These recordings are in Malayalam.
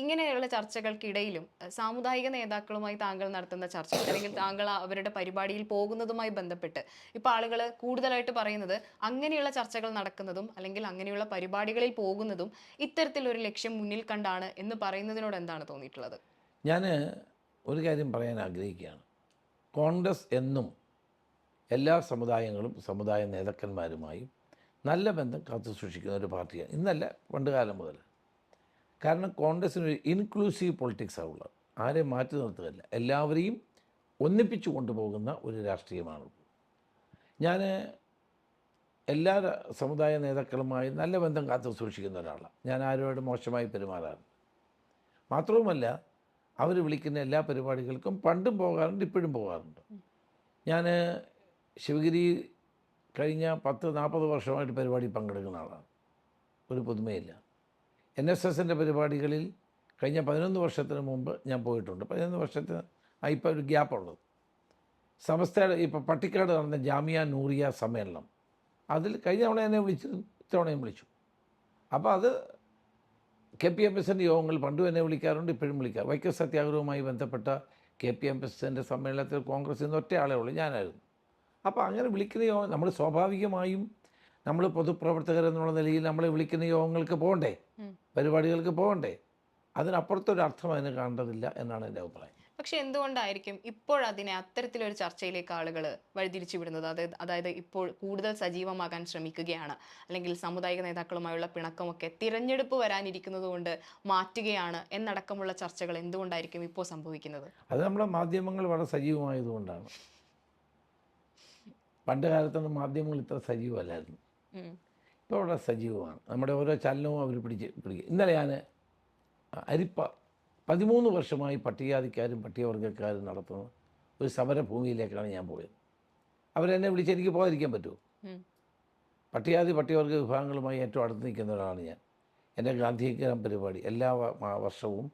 ഇങ്ങനെയുള്ള ചർച്ചകൾക്കിടയിലും സാമുദായിക നേതാക്കളുമായി താങ്കൾ നടത്തുന്ന ചർച്ച അല്ലെങ്കിൽ താങ്കൾ അവരുടെ പരിപാടിയിൽ പോകുന്നതുമായി ബന്ധപ്പെട്ട് ഇപ്പൊ ആളുകൾ കൂടുതലായിട്ട് പറയുന്നത് അങ്ങനെയുള്ള ചർച്ചകൾ നടക്കുന്നതും അല്ലെങ്കിൽ അങ്ങനെയുള്ള പരിപാടികളിൽ പോകുന്നതും ഇത്തരത്തിലൊരു ലക്ഷ്യം മുന്നിൽ കണ്ടാണ് എന്ന് പറയുന്നതിനോട് എന്താണ് തോന്നിയിട്ടുള്ളത്? ഞാൻ ഒരു കാര്യം പറയാൻ ആഗ്രഹിക്കുകയാണ്. കോൺഗ്രസ് എന്നും എല്ലാ സമുദായങ്ങളും സമുദായ നേതാക്കന്മാരുമായും നല്ല ബന്ധം കാത്തു സൂക്ഷിക്കുന്ന ഒരു പാർട്ടിയാണ്. ഇന്നല്ല പണ്ട് കാലം മുതൽ കാരണം കോൺഗ്രസ്സിന് ഒരു ഇൻക്ലൂസീവ് പൊളിറ്റിക്സാണ് ഉള്ളത്. ആരെ മാറ്റി നിർത്തുകയല്ല. എല്ലാവരെയും ഒന്നിപ്പിച്ചു കൊണ്ടുപോകുന്ന ഒരു രാഷ്ട്രീയമാണ്. ഞാൻ എല്ലാ സമുദായ നേതാക്കളുമായി നല്ല ബന്ധം കാത്തു സൂക്ഷിക്കുന്ന ഒരാളാണ്. ഞാൻ ആരോട് മോശമായി പെരുമാറാറ്? മാത്രവുമല്ല അവർ വിളിക്കുന്ന എല്ലാ പരിപാടികൾക്കും പണ്ടും പോകാറുണ്ട് ഇപ്പോഴും പോകാറുണ്ട്. ഞാൻ ശിവഗിരി കഴിഞ്ഞ പത്ത് നാൽപ്പത് വർഷമായിട്ട് പരിപാടി പങ്കെടുക്കുന്ന ആളാണ്. ഒരു പുതുമയില്ല എൻ എസ് എസിന്റെ പരിപാടികളിൽ കഴിഞ്ഞ പതിനൊന്ന് വർഷത്തിന് മുമ്പ് ഞാൻ പോയിട്ടുണ്ട്. പതിനൊന്ന് വർഷത്തിന് ഇപ്പോൾ ഒരു ഗ്യാപ്പുള്ളത്. സമസ്തയുടെ ഇപ്പോൾ പട്ടിക്കാട് നടന്ന ജാമിയ നൂറിയ സമ്മേളനം. അതിൽ കഴിഞ്ഞ തവണ എന്നെ വിളിച്ചു ഇത്തവണയും വിളിച്ചു. അപ്പോൾ അത് കെ പി എം എസിന്റെ യോഗങ്ങൾ പണ്ടും എന്നെ വിളിക്കാറുണ്ട് ഇപ്പോഴും വിളിക്കാം വൈക്കം സത്യാഗ്രഹവുമായി ബന്ധപ്പെട്ട കെ പി എം എസിന്റെ സമ്മേളനത്തിൽ കോൺഗ്രസ് ഇന്ന് ഒറ്റ ആളേ ഉള്ളൂ ഞാനായിരുന്നു. അപ്പോൾ അങ്ങനെ വിളിക്കുന്ന യോഗം നമ്മൾ സ്വാഭാവികമായും നമ്മൾ പൊതുപ്രവർത്തകരെന്നുള്ള നിലയിൽ നമ്മളെ വിളിക്കുന്ന യോഗങ്ങൾക്ക് പോകണ്ടേ? പരിപാടികൾക്ക് പോകണ്ടേ? അതിനപ്പുറത്തൊരു അർത്ഥം അതിന് കാണേണ്ടതില്ല എന്നാണ് എന്റെ അഭിപ്രായം. പക്ഷെ എന്തുകൊണ്ടായിരിക്കും ഇപ്പോൾ അതിനെ അത്തരത്തിലൊരു ചർച്ചയിലേക്ക് ആളുകൾ വഴിതിരിച്ചു വിടുന്നത് അതായത് അതായത് ഇപ്പോൾ കൂടുതൽ സജീവമാകാൻ ശ്രമിക്കുകയാണ്. അല്ലെങ്കിൽ സാമുദായിക നേതാക്കളുമായുള്ള പിണക്കമൊക്കെ തിരഞ്ഞെടുപ്പ് വരാനിരിക്കുന്നത് കൊണ്ട് മാറ്റുകയാണ് എന്നടക്കമുള്ള ചർച്ചകൾ എന്തുകൊണ്ടായിരിക്കും ഇപ്പോൾ സംഭവിക്കുന്നത്? അത് നമ്മുടെ മാധ്യമങ്ങൾ വളരെ സജീവമായതുകൊണ്ടാണ് പണ്ട് കാലത്തൊന്നും മാധ്യമങ്ങൾ ഇത്ര സജീവമല്ലായിരുന്നു. ഇപ്പോൾ വളരെ സജീവമാണ്. നമ്മുടെ ഓരോ ചലനവും അവർ പിടിച്ച് പിടിക്കും. ഇന്നലെ ഞാൻ അരിപ്പ പതിമൂന്ന് വർഷമായി പട്ടികജാതിക്കാരും പട്ടികവർഗക്കാരും നടത്തുന്ന ഒരു സമരഭൂമിയിലേക്കാണ് ഞാൻ പോയത്. അവരെന്നെ വിളിച്ച് എനിക്ക് പോകാതിരിക്കാൻ പറ്റുമോ? പട്ടികാതി പട്ടികജാതി പട്ടികവർഗ വിഭാഗങ്ങളുമായി ഏറ്റവും അടുത്ത് നിൽക്കുന്ന ഒരാളാണ് ഞാൻ. എന്റെ ഗാന്ധിഗ്രാം പരിപാടി എല്ലാ വർഷവും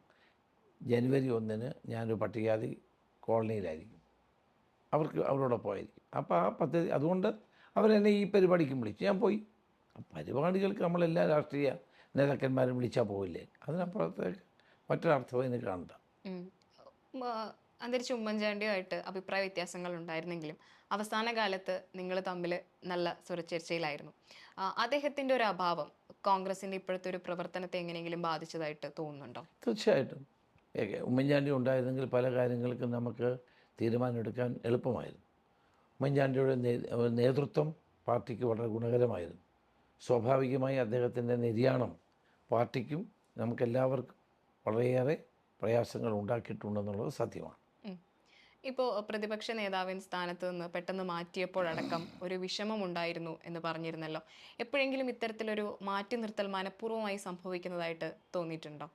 ജനുവരി ഒന്നിന് ഞാനൊരു പട്ടികജാതി കോളനിയിലായിരിക്കും. അവർക്ക് അവരോടൊപ്പമായിരിക്കും അപ്പോൾ ആ പദ്ധതി അതുകൊണ്ട് അവരെന്നെ ഈ പരിപാടിക്കും വിളിച്ചു. ഞാൻ പോയി. പരിപാടികൾക്ക് നമ്മളെല്ലാ രാഷ്ട്രീയ നേതാക്കന്മാരും വിളിച്ചാൽ പോവില്ലേ? അതിനപ്പുറത്തേക്ക് മറ്റൊരർത്ഥം അതിന് കാണണ്ട. അന്തരിച്ച ഉമ്മൻചാണ്ടിയുമായിട്ട് അഭിപ്രായ വ്യത്യാസങ്ങൾ ഉണ്ടായിരുന്നെങ്കിലും അവസാന കാലത്ത് നിങ്ങൾ തമ്മിൽ നല്ല സ്വരച്ചേർച്ചയിലായിരുന്നു. അദ്ദേഹത്തിന്റെ അദ്ദേഹത്തിന്റെ ഒരു അഭാവം കോൺഗ്രസിന്റെ ഇപ്പോഴത്തെ ഒരു പ്രവർത്തനത്തെ എങ്ങനെയെങ്കിലും ബാധിച്ചതായിട്ട് തോന്നുന്നുണ്ടോ? തീർച്ചയായിട്ടും. ഉമ്മൻചാണ്ടി ഉണ്ടായിരുന്നെങ്കിൽ പല കാര്യങ്ങൾക്കും നമുക്ക് തീരുമാനമെടുക്കാൻ എളുപ്പമായിരുന്നു. ഉമ്മൻചാണ്ടിയുടെ നേതൃത്വം പാർട്ടിക്ക് വളരെ ഗുണകരമായിരുന്നു. സ്വാഭാവികമായി അദ്ദേഹത്തിന്റെ നിര്യാണം പാർട്ടിക്കും നമുക്കെല്ലാവർക്കും വളരെയേറെ പ്രയാസങ്ങൾ ഉണ്ടാക്കിയിട്ടുണ്ടെന്നുള്ളത് സത്യമാണ്. ഇപ്പോൾ പ്രതിപക്ഷ നേതാവിൻ സ്ഥാനത്ത് നിന്ന് പെട്ടെന്ന് മാറ്റിയപ്പോഴടക്കം ഒരു വിഷമമുണ്ടായിരുന്നു എന്ന് പറഞ്ഞിരുന്നല്ലോ. എപ്പോഴെങ്കിലും ഇത്തരത്തിലൊരു മാറ്റി നിർത്തൽ മനഃപൂർവമായി സംഭവിക്കുന്നതായിട്ട് തോന്നിയിട്ടുണ്ടോ?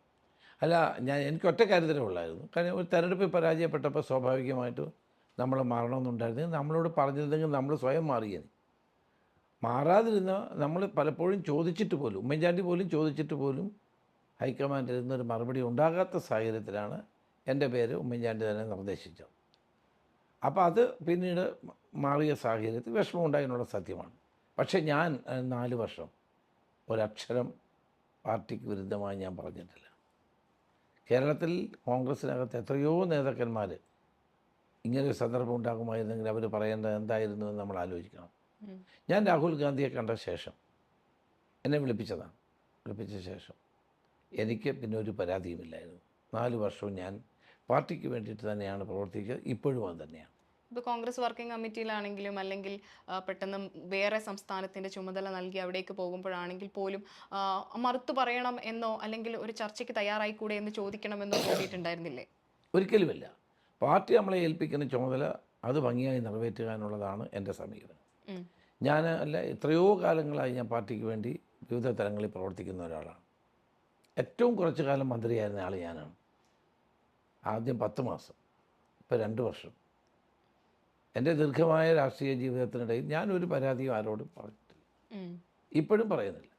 അല്ല ഞാൻ എനിക്ക് ഒറ്റ കാര്യത്തിലേ ഉള്ളായിരുന്നു. കാരണം ഒരു തെരഞ്ഞെടുപ്പിൽ പരാജയപ്പെട്ടപ്പോൾ സ്വാഭാവികമായിട്ടും നമ്മൾ മാറണമെന്നുണ്ടായിരുന്നു. നമ്മളോട് പറഞ്ഞിരുന്നെങ്കിൽ നമ്മൾ സ്വയം മാറിയേനെ. മാറാതിരുന്ന നമ്മൾ പലപ്പോഴും ചോദിച്ചിട്ട് പോലും ഉമ്മൻചാണ്ടി പോലും ചോദിച്ചിട്ട് പോലും ഹൈക്കമാൻഡിൽ നിന്നൊരു മറുപടി ഉണ്ടാകാത്ത സാഹചര്യത്തിലാണ് എന്റെ പേര് ഉമ്മൻചാണ്ടി തന്നെ നിർദ്ദേശിച്ചത്. അപ്പോൾ അത് പിന്നീട് മാറിയ സാഹചര്യത്തിൽ വിഷമം ഉണ്ടായതിനുള്ള സത്യമാണ് പക്ഷേ ഞാൻ നാല് വർഷം ഒരക്ഷരം പാർട്ടിക്ക് വിരുദ്ധമായി ഞാൻ പറഞ്ഞിട്ടില്ല. കേരളത്തിൽ കോൺഗ്രസ്സിനകത്ത് എത്രയോ നേതാക്കന്മാർ ഇങ്ങനൊരു സന്ദർഭം ഉണ്ടാകുമായിരുന്നെങ്കിൽ അവർ പറയേണ്ടത് എന്തായിരുന്നു എന്ന് നമ്മൾ ആലോചിക്കണം. ഞാൻ രാഹുൽ ഗാന്ധിയെ കണ്ട ശേഷം എന്നെ വിളിപ്പിച്ചതാണ് വിളിപ്പിച്ച ശേഷം. എനിക്ക് പിന്നെ ഒരു പരാതിയുമില്ലായിരുന്നു. നാല് വർഷവും ഞാൻ പാർട്ടിക്ക് വേണ്ടിയിട്ട് തന്നെയാണ് പ്രവർത്തിക്കുക ഇപ്പോഴും അത് തന്നെയാണ്. ഇപ്പോൾ കോൺഗ്രസ് വർക്കിംഗ് കമ്മിറ്റിയിലാണെങ്കിലും അല്ലെങ്കിൽ പെട്ടെന്ന് വേറെ സംസ്ഥാനത്തിന്റെ ചുമതല നൽകി അവിടേക്ക് പോകുമ്പോഴാണെങ്കിൽ പോലും മറുത്തു പറയണം എന്നോ അല്ലെങ്കിൽ ഒരു ചർച്ചയ്ക്ക് തയ്യാറായിക്കൂടെ എന്ന് ചോദിക്കണമെന്നോ തോന്നിയിട്ടുണ്ടായിരുന്നില്ലേ? ഒരിക്കലുമില്ല. പാർട്ടി നമ്മളെ ഏൽപ്പിക്കുന്ന ചുമതല അത് ഭംഗിയായി നിറവേറ്റുക എന്നുള്ളതാണ് എന്റെ സമീപനം. ഞാൻ അല്ല എത്രയോ കാലങ്ങളായി ഞാൻ പാർട്ടിക്ക് വേണ്ടി വിവിധ തലങ്ങളിൽ പ്രവർത്തിക്കുന്ന ഒരാളാണ്. ഏറ്റവും കുറച്ച് കാലം മന്ത്രിയായിരുന്ന ആൾ ഞാനാണ്. ആദ്യം പത്ത് മാസം ഇപ്പോൾ രണ്ട് വർഷം. എന്റെ ദീർഘമായ രാഷ്ട്രീയ ജീവിതത്തിനിടയിൽ ഞാനൊരു പരാതിയും ആരോടും പറഞ്ഞിട്ടില്ല. ഇപ്പോഴും പറയുന്നില്ല.